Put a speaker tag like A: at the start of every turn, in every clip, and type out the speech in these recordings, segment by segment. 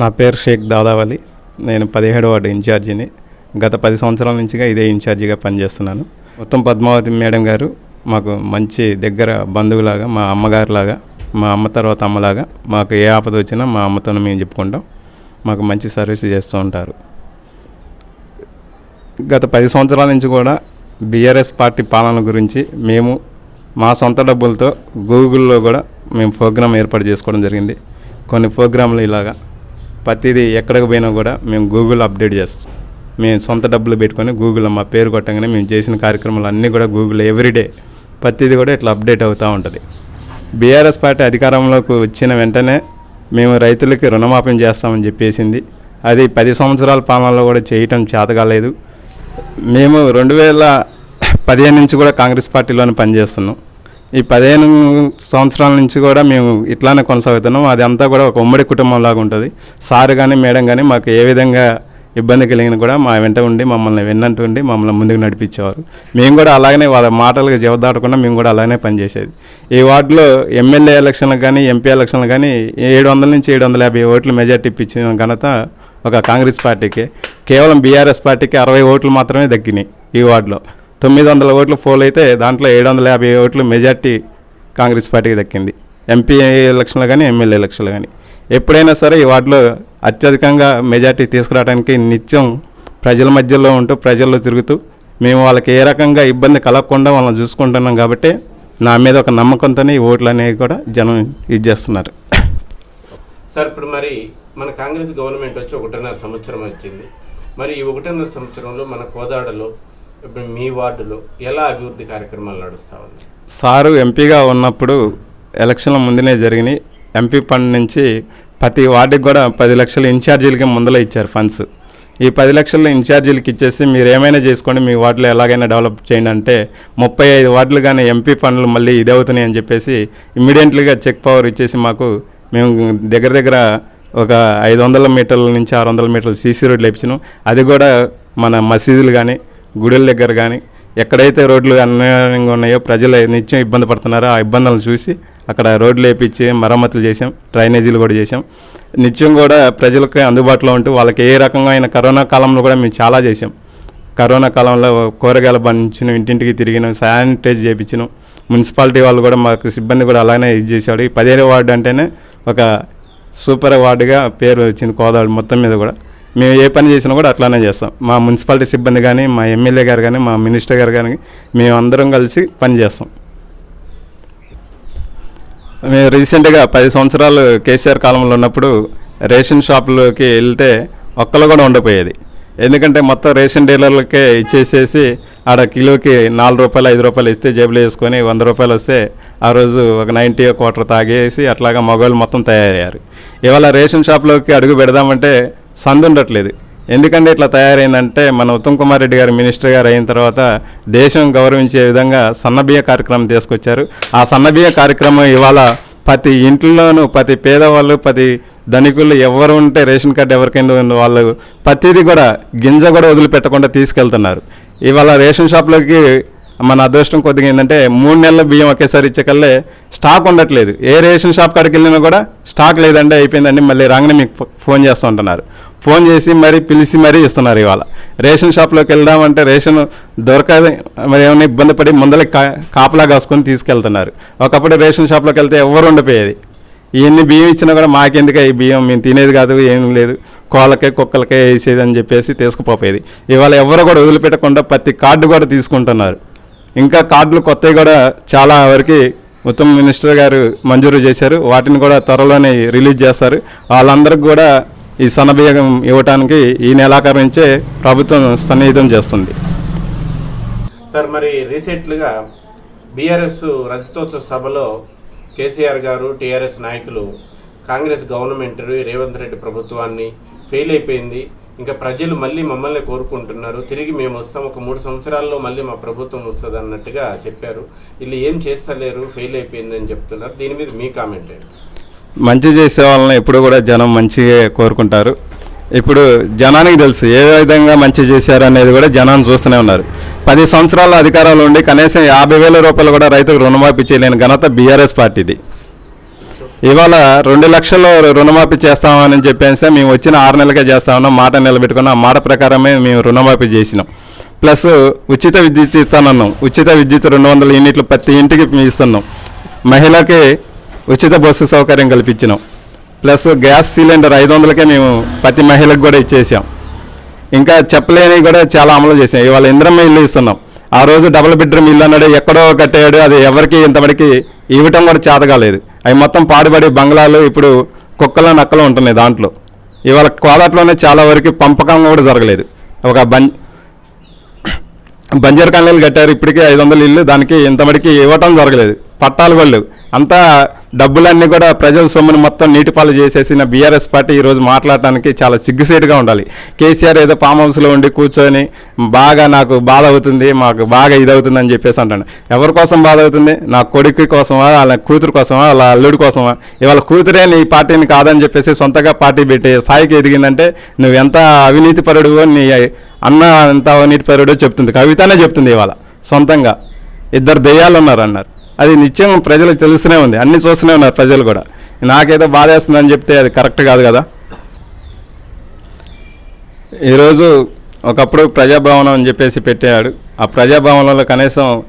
A: నా పేరు షేక్ దాదావలి నేను పదిహేడో వార్డు ఇన్ఛార్జిని. గత పది సంవత్సరాల నుంచిగా ఇదే ఇన్ఛార్జిగా పనిచేస్తున్నాను. మొత్తం పద్మావతి మేడం గారు మాకు మంచి దగ్గర బంధువులాగా మా అమ్మగారులాగా మా అమ్మ తర్వాత అమ్మలాగా మాకు ఏ ఆపద వచ్చినా మా అమ్మతోనే మేము చెప్పుకుంటాం. మాకు మంచి సర్వీస్ చేస్తూ ఉంటారు. గత పది సంవత్సరాల నుంచి కూడా బీఆర్ఎస్ పార్టీ పాలన గురించి మేము మా సొంత డబ్బులతో గూగుల్లో కూడా మేము ప్రోగ్రామ్ ఏర్పాటు చేసుకోవడం జరిగింది. కొన్ని ప్రోగ్రాంలు ఇలాగా ప్రతిదీ ఎక్కడికి పోయినా కూడా మేము గూగుల్ అప్డేట్ చేస్తాం. మేము సొంత డబ్బులు పెట్టుకొని గూగుల్లో మా పేరు కొట్టంగానే మేము చేసిన కార్యక్రమాలు అన్నీ కూడా గూగుల్ ఎవ్రీడే ప్రతిదీ కూడా ఇట్లా అప్డేట్ అవుతూ ఉంటుంది. బీఆర్ఎస్ పార్టీ అధికారంలోకి వచ్చిన వెంటనే మేము రైతులకి రుణమాపం చేస్తామని చెప్పేసింది. అది పది సంవత్సరాల పాలనలో కూడా చేయటం చేత కాలేదు. మేము రెండు వేల పదిహేను నుంచి కూడా కాంగ్రెస్ పార్టీలోనే పనిచేస్తున్నాం. ఈ పదిహేను సంవత్సరాల నుంచి కూడా మేము ఇట్లానే కొనసాగుతున్నాం. అది అంతా కూడా ఒక ఉమ్మడి కుటుంబం లాగా ఉంటుంది. సార్ కానీ మేడం కానీ మాకు ఏ విధంగా ఇబ్బంది కలిగిన కూడా మా వెంట ఉండి మమ్మల్ని వెన్నంటూ ఉండి మమ్మల్ని ముందుకు నడిపించేవారు. మేము కూడా అలాగనే వాళ్ళ మాటలకు జవదాటకుండా మేము కూడా అలానే పనిచేసేది. ఈ వార్డులో ఎమ్మెల్యే ఎలక్షన్లకు కానీ ఎంపీ ఎలక్షన్లు కానీ ఏడు వందల నుంచి ఏడు వందల యాభై ఓట్లు మెజార్టీ ఇప్పించిన ఘనత ఒక కాంగ్రెస్ పార్టీకి. కేవలం బీఆర్ఎస్ పార్టీకి అరవై ఓట్లు మాత్రమే దక్కినాయి ఈ వార్డులో. తొమ్మిది వందల ఓట్లు పోల్ అయితే దాంట్లో ఏడు వందల యాభై ఓట్లు మెజార్టీ కాంగ్రెస్ పార్టీకి దక్కింది. ఎంపీ ఎలక్షన్లు కానీ ఎమ్మెల్యే ఎలక్షన్లు కానీ. ఎప్పుడైనా సరే ఈ వార్డులో అత్యధికంగా మెజార్టీ తీసుకురావడానికి నిత్యం ప్రజల మధ్యలో ఉంటూ ప్రజల్లో తిరుగుతూ మేము వాళ్ళకి ఏ రకంగా ఇబ్బంది కలగకుండా వాళ్ళని చూసుకుంటున్నాం కాబట్టి నా మీద ఒక నమ్మకంతోనే ఈ ఓట్లు అనేవి కూడా జనం ఇది చేస్తున్నారు.
B: సార్ ఇప్పుడు మరి మన కాంగ్రెస్ గవర్నమెంట్ వచ్చి ఒకటిన్నర సంవత్సరం వచ్చింది. మరి ఈ ఒకటిన్నర సంవత్సరంలో మన కోదాడలో ఇప్పుడు మీ వార్డులో ఎలా అభివృద్ధి కార్యక్రమాలు నడుస్తా ఉంది
A: సారు ఎంపీగా ఉన్నప్పుడు ఎలక్షన్ల ముందునే జరిగినాయి. ఎంపీ ఫండ్ నుంచి ప్రతి వార్డుకి కూడా పది లక్షల ఇన్ఛార్జీలకి ముందలో ఇచ్చారు ఫండ్స్. ఈ పది లక్షల ఇన్ఛార్జీలకి ఇచ్చేసి మీరు ఏమైనా చేసుకోండి మీ వార్డులో ఎలాగైనా డెవలప్ చేయండి అంటే ముప్పై ఐదు వార్డులు కానీ ఎంపీ ఫండ్లు మళ్ళీ ఇది అవుతున్నాయి అని చెప్పేసి ఇమ్మీడియట్లీగా చెక్ పవర్ ఇచ్చేసి మాకు మేము దగ్గర దగ్గర ఒక ఐదు వందల మీటర్ల నుంచి ఆరు వందల మీటర్ల సీసీ రోడ్లు వేపించినాం. అది కూడా మన మసీదులు కానీ గుడుల దగ్గర కానీ ఎక్కడైతే రోడ్లు అన్యాయంగా ఉన్నాయో ప్రజలు నిత్యం ఇబ్బంది పడుతున్నారో ఆ ఇబ్బందులను చూసి అక్కడ రోడ్లు వేపించి మరమ్మతులు చేసాం డ్రైనేజీలు కూడా చేసాం నిత్యం కూడా ప్రజలకు అందుబాటులో ఉంటూ వాళ్ళకి ఏ రకంగా అయిన కరోనా కాలంలో కూడా మేము చాలా చేసాం కరోనా కాలంలో కూరగాయల బంచిన ఇంటింటికి తిరిగినాం శానిటైజ్ చేయించినాం మున్సిపాలిటీ వాళ్ళు కూడా మాకు సిబ్బంది కూడా అలానే ఇది చేసేవాడు. ఈ పదిహేడు వార్డు అంటేనే ఒక సూపర్ వార్డుగా పేరు వచ్చింది కోదాడు మొత్తం మీద కూడా. మేము ఏ పని చేసినా కూడా అట్లానే చేస్తాం. మా మున్సిపాలిటీ సిబ్బంది కానీ మా ఎమ్మెల్యే గారు కానీ మా మినిస్టర్ గారు కానీ మేము అందరం కలిసి పని చేస్తాం. మేము రీసెంట్గా పది సంవత్సరాలు కేసీఆర్ కాలంలో ఉన్నప్పుడు రేషన్ షాపులోకి వెళ్తే ఒక్కరు కూడా ఉండపోయేది. ఎందుకంటే మొత్తం రేషన్ డీలర్లకే ఇచ్చేసేసి ఆడ కిలోకి నాలుగు రూపాయలు ఐదు రూపాయలు ఇస్తే జేబులో వేసుకొని వంద రూపాయలు వస్తే ఆ రోజు ఒక నైంటీ క్వార్టర్ తాగేసి అట్లాగా మగవాళ్ళు మొత్తం తయారయ్యారు. ఇవాళ రేషన్ షాప్లోకి అడుగు పెడదామంటే సందు ఉండట్లేదు ఎందుకంటే ఇట్లా తయారైందంటే మన ఉత్తమ్ కుమార్ రెడ్డి గారు మినిస్టర్ గారు అయిన తర్వాత దేశం గౌరవించే విధంగా సన్నబియ్య కార్యక్రమం తీసుకొచ్చారు. ఆ సన్నబియ్య కార్యక్రమం ఇవాళ ప్రతి ఇంట్లోనూ ప్రతి పేదవాళ్ళు ప్రతి ధనికులు ఎవరు ఉంటే రేషన్ కార్డు ఎవరికైనా ఉందో వాళ్ళు ప్రతిదీ కూడా గింజ కూడా వదిలిపెట్టకుండా తీసుకెళ్తున్నారు. ఇవాళ రేషన్ షాప్లోకి మన అదృష్టం కొద్దిగా ఏంటంటే మూడు నెలల బియ్యం ఒకేసారి ఇచ్చేకల్లే స్టాక్ ఉండట్లేదు. ఏ రేషన్ షాప్ కాడికి వెళ్ళినా కూడా స్టాక్ లేదంటే అయిపోయిందండి. మళ్ళీ రాగానే మీకు ఫో- ఫోన్ చేస్తూ ఉంటున్నారు. ఫోన్ చేసి మరీ పిలిచి మరీ ఇస్తున్నారు ఇవాళ. రేషన్ షాప్లోకి వెళ్దామంటే రేషన్ దొరకదు మరి ఏమైనా ఇబ్బంది పడి ముందర కా కాపలా కాసుకొని తీసుకెళ్తున్నారు. ఒకప్పుడు రేషన్ షాప్లోకి వెళ్తే ఎవరు ఉండిపోయేది. ఇవన్నీ బియ్యం ఇచ్చినా కూడా మాకెందుకే ఈ బియ్యం? మేము తినేది కాదు ఏం లేదు. కోళ్ళకే కుక్కలకే వేసేది అని చెప్పేసి తీసుకుపోయేది. ఇవాళ ఎవరు కూడా వదిలిపెట్టకుండా ప్రతి కార్డు కూడా తీసుకుంటున్నారు. ఇంకా కార్డులు కొత్తవి కూడా చాలా వరకు ఉత్తమ మినిస్టర్ గారు మంజూరు చేశారు. వాటిని కూడా త్వరలోనే రిలీజ్ చేస్తారు. వాళ్ళందరికీ కూడా ఈ సన్నబియ్యం ఇవ్వటానికి ఈ నెలాఖరు నుంచే ప్రభుత్వం సన్నిహితం చేస్తుంది.
B: సార్ మరి రీసెంట్గా బీఆర్ఎస్ రజతోత్సవ సభలో కేసీఆర్ గారు టీఆర్ఎస్ నాయకులు కాంగ్రెస్ గవర్నమెంట్ రేవంత్ రెడ్డి ప్రభుత్వాన్ని ఫెయిల్ అయిపోయింది. ఇంకా ప్రజలు మళ్ళీ మమ్మల్ని కోరుకుంటున్నారు. తిరిగి మేము వస్తాం. ఒక మూడు సంవత్సరాల్లో మళ్ళీ మా ప్రభుత్వం వస్తుంది అన్నట్టుగా చెప్పారు. వీళ్ళు ఏం చేస్తలేరు? ఫెయిల్ అయిపోయిందని చెప్తున్నారు. దీని మీద మీ కామెంట్ ఏంటి?
A: మంచి చేసే వాళ్ళని ఎప్పుడు కూడా జనం మంచిగా కోరుకుంటారు. ఇప్పుడు జనానికి తెలుసు ఏ విధంగా మంచి చేశారు అనేది కూడా జనాన్ని చూస్తూనే ఉన్నారు. పది సంవత్సరాల అధికారంలో ఉండి కనీసం యాభై వేల రూపాయలు కూడా రైతుకు రుణమాఫీ చేయలేని ఘనత బీఆర్ఎస్ పార్టీది. ఇవాళ రెండు లక్షలు రుణమాఫీ చేస్తామని చెప్పేసి మేము వచ్చిన ఆరు నెలలకే చేస్తామన్నాం మాట నిలబెట్టుకున్న ఆ మాట ప్రకారమే మేము రుణమాఫీ చేసినాం. ప్లస్ ఉచిత విద్యుత్ ఇస్తానన్నాం. ఉచిత విద్యుత్ రెండు వందల యూనిట్లు ప్రతి ఇంటికి మేము ఇస్తున్నాం. మహిళకి ఉచిత బస్సు సౌకర్యం కల్పించినాం. ప్లస్ గ్యాస్ సిలిండర్ ఐదు వందలకే మేము ప్రతి మహిళకు కూడా ఇచ్చేసాం. ఇంకా చెప్పలేనివి కూడా చాలా అమలు చేసాం ఇవాళ ఇంద్రమ్మ ఇల్లు ఇస్తున్నాం. ఆ రోజు డబుల్ బెడ్రూమ్ ఇల్లు అన్నాడు ఎక్కడో కట్టాడు అది ఎవరికి ఇంతవరకు ఇవ్వటం కూడా చేతగాలేదు అవి మొత్తం పాడుబడి బంగ్లాలు ఇప్పుడు కుక్కలు నక్కలు ఉంటున్నాయి దాంట్లో. ఇవాళ కోదాట్లోనే చాలా వరకు పంపకం కూడా జరగలేదు. ఒక బం బంజర్ కాలనీలు కట్టారు ఇప్పటికే ఐదు వందల ఇల్లు దానికి ఇంతమడికి ఇవ్వటం జరగలేదు. పట్టాలు వాళ్ళు అంతా డబ్బులన్నీ కూడా ప్రజల సొమ్ముని మొత్తం నీటిపాలు చేసేసిన బీఆర్ఎస్ పార్టీ ఈరోజు మాట్లాడటానికి చాలా సిగ్గుసేటుగా ఉండాలి. కేసీఆర్ ఏదో ఫామ్ హౌస్లో ఉండి కూర్చొని బాగా నాకు బాధ అవుతుంది మాకు బాగా ఇది అవుతుంది అని చెప్పేసి అంటాను ఎవరి కోసం బాధ అవుతుంది? నా కొడుకు కోసమా వాళ్ళ కూతురు కోసమా వాళ్ళ అల్లుడి కోసమా? ఇవాళ కూతురే నీ పార్టీని కాదని చెప్పేసి సొంతగా పార్టీ పెట్టే స్థాయికి ఎదిగిందంటే నువ్వు ఎంత అవినీతి పరుడువో నీ అన్న ఎంత అవినీతి పరుడో చెప్తుంది. కవితనే చెప్తుంది ఇవాళ. సొంతంగా. ఇద్దరు దెయ్యాలు ఉన్నారు అన్నారు. అది నిత్యం ప్రజలకు తెలుస్తూనే ఉంది. అన్ని చూస్తూనే ఉన్నారు ప్రజలు కూడా. నాకేదో బాధేస్తుందని చెప్తే అది కరెక్ట్ కాదు కదా. ఈరోజు ఒకప్పుడు ప్రజాభవనం అని చెప్పేసి పెట్టాడు ఆ ప్రజాభవనంలో కనీసం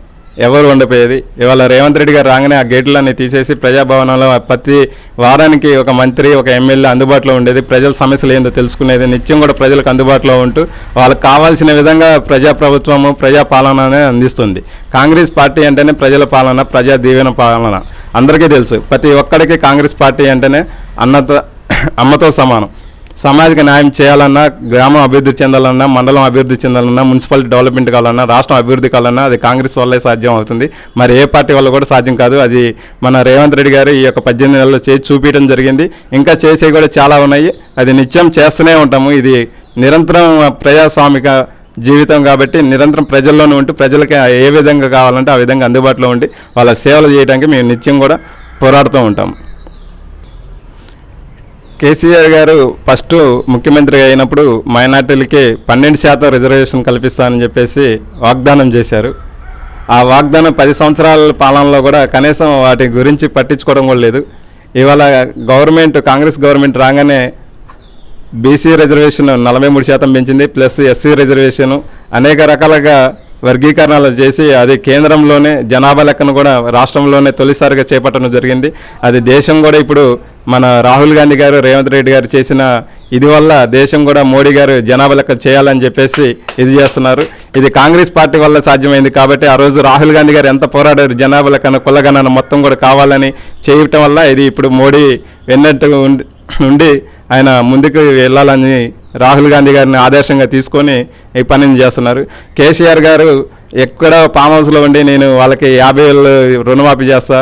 A: ఎవరు ఉండిపోయేది? ఇవాళ రేవంత్ రెడ్డి గారు రాగానే ఆ గేట్లన్నీ తీసేసి ప్రజాభవనంలో ప్రతి వారానికి ఒక మంత్రి ఒక ఎమ్మెల్యే అందుబాటులో ఉండేది. ప్రజల సమస్యలు ఏందో తెలుసుకునేది. నిత్యం కూడా ప్రజలకు అందుబాటులో ఉంటూ వాళ్ళకి కావాల్సిన విధంగా ప్రజాప్రభుత్వము ప్రజాపాలననే అందిస్తుంది. కాంగ్రెస్ పార్టీ అంటేనే ప్రజల పాలన ప్రజా దీవెన పాలన. అందరికీ తెలుసు. ప్రతి ఒక్కడికి కాంగ్రెస్ పార్టీ అంటేనే అన్నతో అమ్మతో సమానం. సమాజానికి న్యాయం చేయాలన్నా గ్రామం అభివృద్ధి చెందాలన్నా మండలం అభివృద్ధి చెందాలన్నా మున్సిపాలిటీ డెవలప్మెంట్ కావాలన్నా రాష్ట్రం అభివృద్ధి కావాలన్నా అది కాంగ్రెస్ వల్లే సాధ్యం అవుతుంది. మరి ఏ పార్టీ వల్ల కూడా సాధ్యం కాదు. అది మన రేవంత్ రెడ్డి గారు ఈ యొక్క పద్దెనిమిది నెలల్లో చేసి చూపించడం జరిగింది. ఇంకా చేసేవి కూడా చాలా ఉన్నాయి. అది నిత్యం చేస్తూనే ఉంటాము. ఇది నిరంతరం ప్రజాస్వామిక జీవితం కాబట్టి నిరంతరం ప్రజల్లోనే ఉంటూ ప్రజలకి ఏ విధంగా కావాలంటే ఆ విధంగా అందుబాటులో ఉండి వాళ్ళ సేవలు చేయడానికి మేము నిత్యం కూడా పోరాడుతూ ఉంటాము కేసీఆర్ గారు ఫస్ట్ ముఖ్యమంత్రి అయినప్పుడు మైనార్టీలకి పన్నెండు శాతం రిజర్వేషన్ కల్పిస్తానని చెప్పేసి వాగ్దానం చేశారు. ఆ వాగ్దానం పది సంవత్సరాల పాలనలో కూడా కనీసం వాటి గురించి పట్టించుకోవడం కూడా లేదు. ఇవాళ గవర్నమెంట్ కాంగ్రెస్ గవర్నమెంట్ రాగానే బీసీ రిజర్వేషన్ నలభై మూడు శాతం పెంచింది ప్లస్ ఎస్సీ రిజర్వేషన్ అనేక రకాలుగా వర్గీకరణలు చేసి అది కేంద్రంలోనే జనాభా లెక్కను కూడా రాష్ట్రంలోనే తొలిసారిగా చేపట్టడం జరిగింది. అది దేశం కూడా ఇప్పుడు మన రాహుల్ గాంధీ గారు రేవంత్ రెడ్డి గారు చేసిన ఇది వల్ల దేశం కూడా మోడీ గారు జనాభా లెక్క చేయాలని చెప్పేసి ఇది చేస్తున్నారు. ఇది కాంగ్రెస్ పార్టీ వల్ల సాధ్యమైంది కాబట్టి ఆ రోజు రాహుల్ గాంధీ గారు ఎంత పోరాడారు జనాభా లెక్కన కులగణన మొత్తం కూడా కావాలని చేయటం వల్ల ఇది ఇప్పుడు మోడీ వెన్నట్టు ఉండి- ఉండి ఆయన ముందుకు వెళ్ళాలని రాహుల్ గాంధీ గారిని ఆదర్శంగా తీసుకొని ఈ పనిని చేస్తున్నారు. కేసీఆర్ గారు ఎక్కడ ఫామ్ హౌస్లో ఉండి నేను వాళ్ళకి యాభై వేలు రుణమాఫీ చేస్తా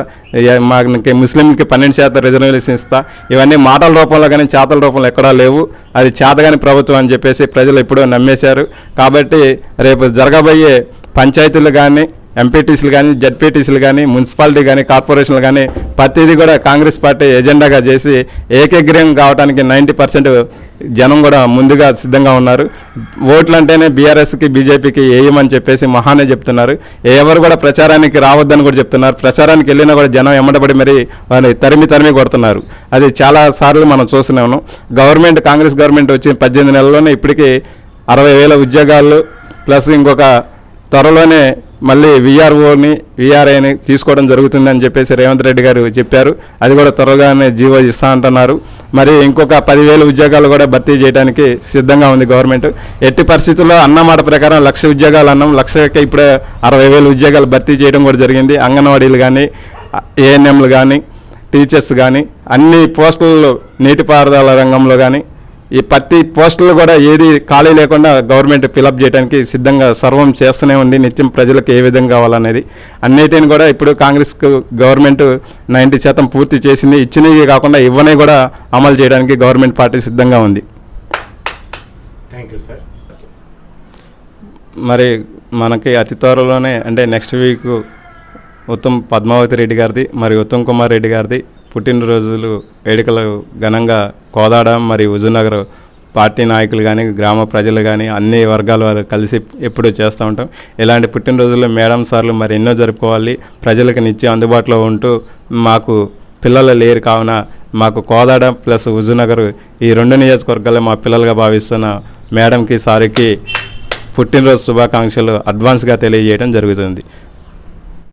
A: మాకు ముస్లింకి పన్నెండు శాతం రిజర్వేషన్ ఇస్తా ఇవన్నీ మాటల రూపంలో కానీ చేతల రూపంలో ఎక్కడా లేవు. అది చేతగాని ప్రభుత్వం అని చెప్పేసి ప్రజలు ఎప్పుడో నమ్మేశారు. కాబట్టి రేపు జరగబోయే పంచాయతీలు కానీ ఎంపీటీసీలు కానీ జడ్పీటీసీలు కానీ మున్సిపాలిటీ కానీ కార్పొరేషన్లు కానీ ప్రతిదీ కూడా కాంగ్రెస్ పార్టీ ఎజెండాగా చేసి ఏకగ్రీవం కావడానికి నైంటీ పర్సెంట్ జనం కూడా ముందుగా సిద్ధంగా ఉన్నారు. ఓట్లు అంటేనే బీఆర్ఎస్కి బీజేపీకి వేయమని చెప్పేసి మహానే చెప్తున్నారు. ఎవరు కూడా ప్రచారానికి రావద్దని కూడా చెప్తున్నారు. ప్రచారానికి వెళ్ళినా కూడా జనం ఎమ్మటపడి మరి వారిని తరిమి తరిమి కొడుతున్నారు. అది చాలా సార్లు మనం చూస్తున్నాము. గవర్నమెంట్ కాంగ్రెస్ గవర్నమెంట్ వచ్చి పద్దెనిమిది నెలల్లోనే ఇప్పటికీ అరవై వేల ఉద్యోగాలు ప్లస్ ఇంకొక త్వరలోనే మళ్ళీ విఆర్ఓని విఆర్ఐని తీసుకోవడం జరుగుతుందని చెప్పేసి రేవంత్ రెడ్డి గారు చెప్పారు. అది కూడా త్వరగానే జీవో ఇస్తా అంటున్నారు. మరి ఇంకొక పదివేల ఉద్యోగాలు కూడా భర్తీ చేయడానికి సిద్ధంగా ఉంది గవర్నమెంట్. ఎట్టి పరిస్థితుల్లో అన్నమాట ప్రకారం లక్ష ఉద్యోగాలు అన్నాం. లక్షకి ఇప్పుడే అరవై వేల ఉద్యోగాలు భర్తీ చేయడం కూడా జరిగింది. అంగన్వాడీలు కానీ ఏఎన్ఎంలు కానీ టీచర్స్ కానీ అన్ని పోస్టులు నీటిపారుదల రంగంలో కానీ ఈ ప్రతి పోస్టులు కూడా ఏది ఖాళీ లేకుండా గవర్నమెంట్ ఫిలప్ చేయడానికి సిద్ధంగా సర్వం చేస్తూనే ఉంది. నిత్యం ప్రజలకు ఏ విధంగా కావాలనేది. అన్నిటిని కూడా ఇప్పుడు కాంగ్రెస్ గవర్నమెంట్ నైంటీ శాతం పూర్తి చేసింది. ఇచ్చినవి కాకుండా ఇవ్వని కూడా అమలు చేయడానికి గవర్నమెంట్ పార్టీ సిద్ధంగా ఉంది.
B: Thank you sir.
A: మరి మనకి అతి త్వరలోనే అంటే నెక్స్ట్ వీక్ ఉత్తమ్ పద్మావతి రెడ్డి గారిది మరి ఉత్తమ్ కుమార్ రెడ్డి గారిది పుట్టినరోజులు వేడుకలు ఘనంగా కోదాడ మరి హుజూర్నగర్ పార్టీ నాయకులు కానీ గ్రామ ప్రజలు కానీ అన్ని వర్గాల వారు కలిసి ఎప్పుడూ చేస్తూ ఉంటాం. ఇలాంటి పుట్టినరోజులు మేడం సార్లు మరి ఎన్నో జరుపుకోవాలి. ప్రజలకు నిత్యం అందుబాటులో ఉంటూ మాకు పిల్లలు లేరు కావున మాకు కోదాడ ప్లస్ హుజూర్నగర్ ఈ రెండు నియోజకవర్గాల్లో మా పిల్లలుగా భావిస్తున్న మేడంకి సార్కి పుట్టినరోజు శుభాకాంక్షలు అడ్వాన్స్గా తెలియజేయడం జరుగుతుంది.